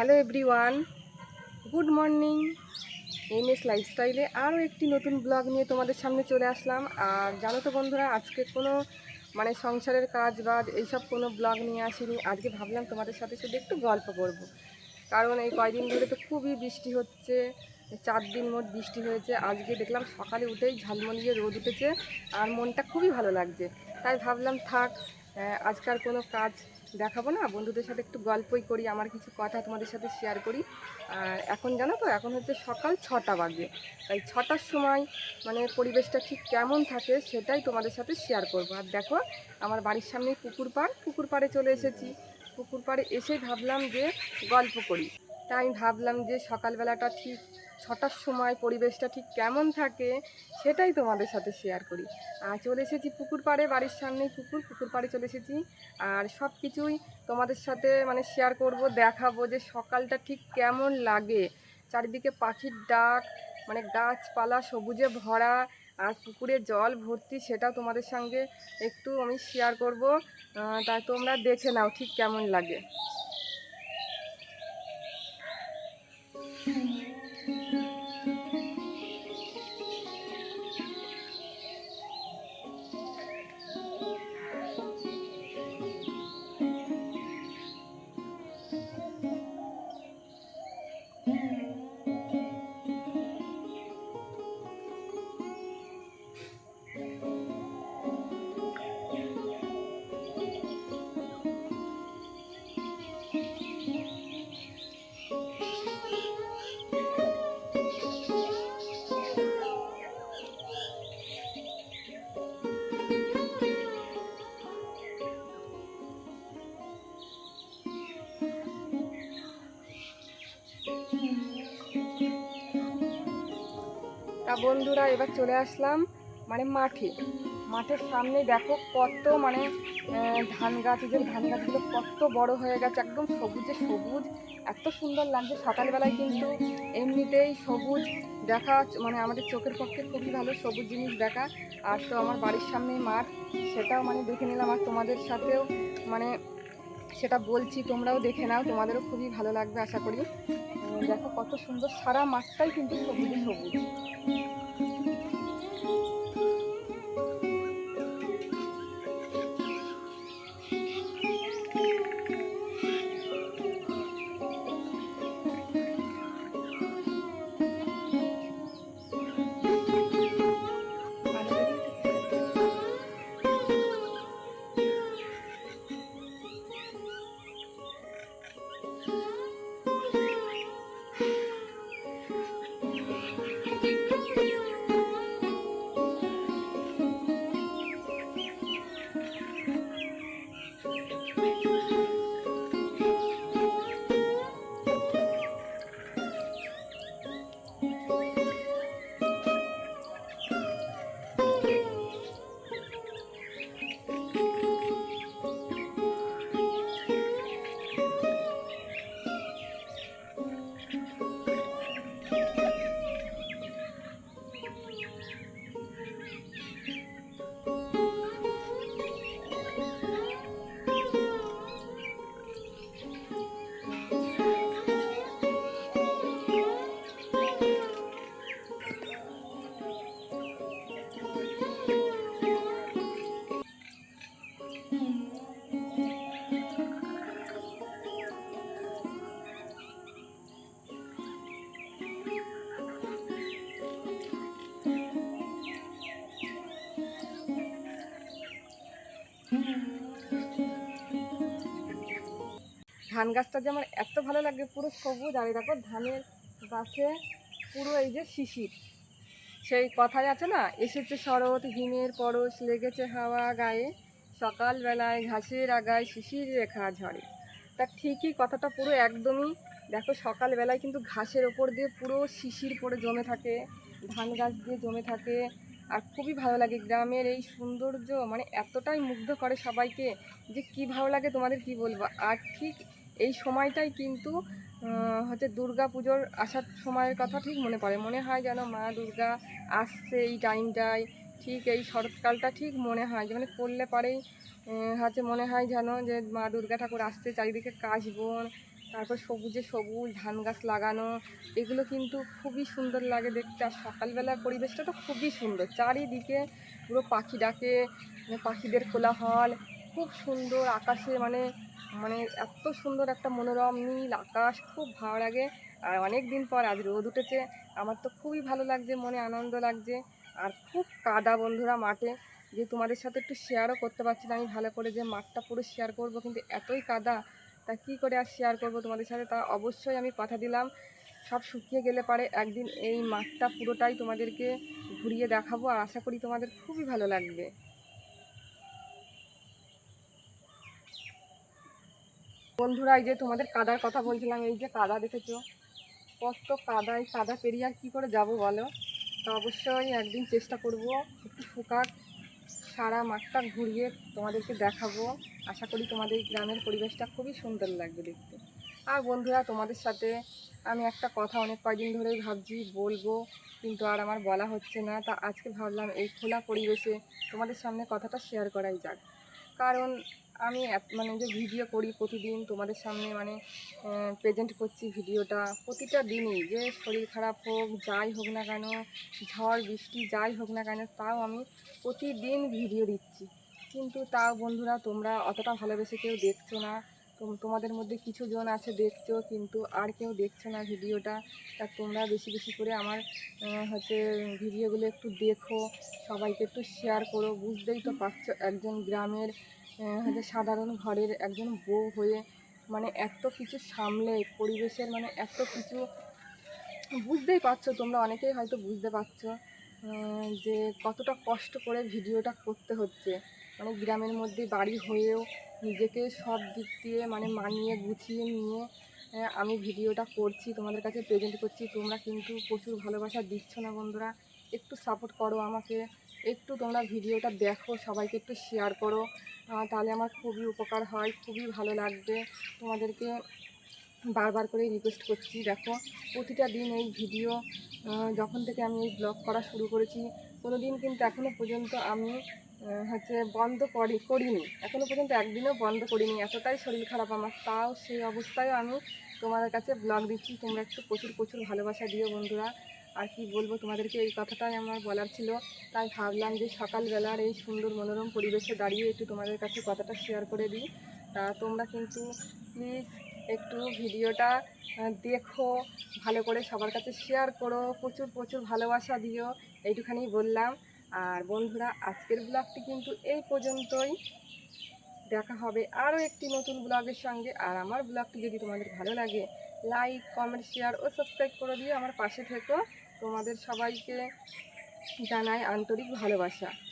Hello everyone good morning. M S লাইফস্টাইলে আরও একটি নতুন ব্লগ নিয়ে তোমাদের সামনে চলে আসলাম। আর জানো তো বন্ধুরা আজকে কোনো মানে সংসারের কাজ বাজ এইসব কোনো ব্লগ নিয়ে আসিনি। আজকে ভাবলাম তোমাদের সাথে শুধু একটু গল্প করব। কারণ এই কয়দিন ধরে তো খুবই বৃষ্টি হচ্ছে চার দিন মোট বৃষ্টি হয়েছে। আজকে দেখলাম সকালে উঠেই ঝালমলিয়ে রোদ উঠেছে আর মনটা খুবই ভালো লাগছে। তাই ভাবলাম থাক আহ, আজকাল কোনো কাজ দেখাবো না, বন্ধুদের সাথে একটু গল্পই করি, আমার কিছু কথা তোমাদের সাথে শেয়ার করি। আর এখন জানো তো, এখন হচ্ছে সকাল ছটা বাজে। তাই ছটার সময় মানে পরিবেশটা ঠিক কেমন থাকে সেটাই তোমাদের সাথে শেয়ার করব। আর দেখো, আমার বাড়ির সামনেই পুকুর পাড়, পুকুর পাড়ে চলে এসেছি। পুকুর পাড়ে এসেই ভাবলাম যে গল্প করি। তাই আমি ভাবলাম যে সকালবেলাটা ঠিক ছটার সময় পরিবেশটা ঠিক কেমন থাকে সেটাই তোমাদের সাথে শেয়ার করি। আর চলে এসেছি পুকুর পাড়ে, বাড়ির সামনেই পুকুর পুকুর পাড়ে চলে এসেছি। আর সব কিছুই তোমাদের সাথে মানে শেয়ার করব, দেখাবো যে সকালটা ঠিক কেমন লাগে। চারিদিকে পাখির ডাক মানে গাছপালা সবুজে ভরা, আর পুকুরে জল ভর্তি সেটা তোমাদের সঙ্গে একটু আমি শেয়ার করব। তাই তোমরা দেখে নাও ঠিক কেমন লাগে। Yeah. তা বন্ধুরা, এবার চলে আসলাম মানে মাঠে। মাঠের সামনে দেখো কত মানে ধান গাছ যে ধান গাছগুলো কত বড় হয়ে গেছে, একদম সবুজে সবুজ। এত সুন্দর লাগছে, সকালবেলায় কিন্তু এমনিতেই সবুজ দেখা মানে আমাদের চোখের পক্ষে খুবই ভালো সবুজ জিনিস দেখা। আর তো আমার বাড়ির সামনেই মাঠ, সেটাও মানে দেখে নিলাম আর তোমাদের সাথেও। মানে সেটা বলছি, তোমরাও দেখে নাও, তোমাদেরও খুবই ভালো লাগবে, আশা করি। দেখো কত সুন্দর, সারা মাঠটাই কিন্তু সবুজ সবুজ। ধান গাছটা যে আমার এত ভালো লাগে, পুরো সবুজ। আর দেখো ধানের গাছে পুরো এই যে শিশির। সেই কথাই আছে না, এসেছে শরৎ, হিমের পরশ, লেগেছে হাওয়া গায়ে, সকালবেলায় ঘাসের আগায় শিশির রেখা ঝরে তা ঠিকই কথাটা পুরো একদমই, দেখো সকালবেলায় কিন্তু ঘাসের ওপর দিয়ে পুরো শিশির পড়ে জমে থাকে, ধান গাছ দিয়ে জমে থাকে। আর খুবই ভালো লাগে, গ্রামের এই সৌন্দর্য মানে এতটাই মুগ্ধ করে সবাইকে যে কি ভালো লাগে তোমাদের কি বলব? আর ঠিক এই সময়টাই কিন্তু হচ্ছে দুর্গা পুজোর আসার সময়ের কথা ঠিক মনে পড়ে। মনে হয় যেন মা দুর্গা আসছে এই টাইমটায়, ঠিক এই শরৎকালটা ঠিক মনে হয় মানে পড়লে পরেই হচ্ছে মনে হয় যেন যে মা দুর্গা ঠাকুর আসছে, চারিদিকে কাশবন তারপর সবুজে সবুজ ধান গাছ লাগানো, এগুলো কিন্তু খুবই সুন্দর লাগে দেখতে। আর সকালবেলার পরিবেশটা তো খুবই সুন্দর। চারিদিকে পুরো পাখি ডাকে মানে পাখিদের কোলাহল, খুব সুন্দর আকাশে মানে মানে এত সুন্দর একটা মনোরম নীল আকাশ, খুব ভালো লাগে। আর অনেক দিন পর আজ রোদ উঠেছে। আমার তো খুবই ভালো লাগছে, মনে আনন্দ লাগছে। আর খুব কাদা বন্ধুরা মাঠে। যে তোমাদের সাথে একটু শেয়ারও করতে পারছি না আমি ভালো করে যে মাঠটা পুরো শেয়ার করব, কিন্তু এতই কাদা। তা কী করে আর শেয়ার করব তোমাদের সাথে? তা অবশ্যই আমি কথা দিলাম। সব শুকিয়ে গেলে পারে একদিন এই মাঠটা পুরোটাই তোমাদেরকে ঘুরিয়ে দেখাবো। আর আশা করি তোমাদের খুবই ভালো লাগবে। বন্ধুরা, এই যে তোমাদের কাদার কথা বলছিলাম, এই যে কাদা দেখেছ? কত কাদা, এই কাদা পেরিয়ে আর কী করে যাব বলো? তো অবশ্যই একদিন চেষ্টা করব, একটু শুকাক, সারা মাঠটা ঘুরিয়ে তোমাদেরকে দেখাবো। আশা করি তোমাদের গ্রামের পরিবেশটা খুবই সুন্দর লাগবে দেখতে। আর বন্ধুরা, তোমাদের সাথে আমি একটা কথা অনেক কয়দিন ধরেই ভাবছি, বলব, কিন্তু আর আমার বলা হচ্ছে না। তা আজকে ভাবলাম এই খোলা পরিবেশে তোমাদের সামনে কথাটা শেয়ার করাই যাক। কারণ আমি মানে যে ভিডিও করি প্রতিদিন তোমাদের সামনে মানে প্রেজেন্ট করছি ভিডিওটা প্রতিটা দিনই, যে শরীর খারাপ হোক, যাই হোক না কেন, ঝড়, বৃষ্টি, যাই হোক না কেন, তাও আমি প্রতিদিন ভিডিও দিচ্ছি। কিন্তু তাও বন্ধুরা, তোমরা অতটা ভালোবেসে কেউ দেখছ না। তোমাদের মধ্যে কিছু জন আছে, দেখছ, কিন্তু আর কেউ দেখছ না ভিডিওটা। তা তোমরা বেশি বেশি করে আমার হচ্ছে ভিডিওগুলো একটু দেখো, সবাইকে একটু শেয়ার করো। বুঝতেই তো পারছ, একজন গ্রামের হচ্ছে সাধারণ ঘরের একজন বউ হয়ে মানে এত কিছু সামলে, পরিবেশের মানে এত কিছু বুঝতেই পারছ তোমরা, অনেকেই হয়তো বুঝতে পারছ যে কতটা কষ্ট করে ভিডিওটা করতে হচ্ছে। মানে গ্রামের মধ্যে বাড়ি হয়েও নিজেকে সব দিক দিয়ে মানে মানিয়ে, গুছিয়ে নিয়ে আমি ভিডিওটা করছি, তোমাদের কাছে প্রেজেন্ট করছি। তোমরা কিন্তু প্রচুর ভালোবাসা দিচ্ছ না বন্ধুরা। একটু সাপোর্ট করো আমাকে। একটু তোমরা ভিডিওটা দেখো, সবাইকে একটু শেয়ার করো। তাহলে আমার খুবই উপকার হয়, খুবই ভালো লাগবে। তোমাদেরকে বারবার করে রিকোয়েস্ট করছি, দেখো। প্রতিটা দিন এই ভিডিও যখন থেকে আমি এই ব্লগ করা শুরু করেছি কোনো দিন কিন্তু এখনও পর্যন্ত আমি হচ্ছে বন্ধ করি, করিনি। এখনও পর্যন্ত একদিনও বন্ধ করিনি। এতটাই শরীর খারাপ আমার। তাও সেই অবস্থায় আমি তোমাদের কাছে ব্লগ দিচ্ছি। তোমরা একটু প্রচুর প্রচুর ভালোবাসা দিও বন্ধুরা। আর কি বলব, তোমাদেরকে এই কথাটাই আমার বলার ছিল। তাই ভাবলাম যে সকালবেলার এই সুন্দর মনোরম পরিবেশে দাঁড়িয়ে একটু তোমাদের কাছে কথাটা শেয়ার করে দিই। তা তোমরা কিন্তু প্লিজ একটু ভিডিওটা দেখো, ভালো করে সবার কাছে শেয়ার করো, প্রচুর প্রচুর ভালোবাসা দিও। এইটুখানি বললাম। আর বন্ধুরা, আজকের ব্লগটি কিন্তু এই পর্যন্তই। দেখা হবে আরও একটি নতুন ব্লগের সঙ্গে। আর আমার ব্লগটি যদি তোমাদের ভালো লাগে লাইক কমেন্ট শেয়ার ও সাবস্ক্রাইব করে দিয়ে আমার পাশে থেকো। তোমাদের সবাইকে জানাই আন্তরিক ভালোবাসা।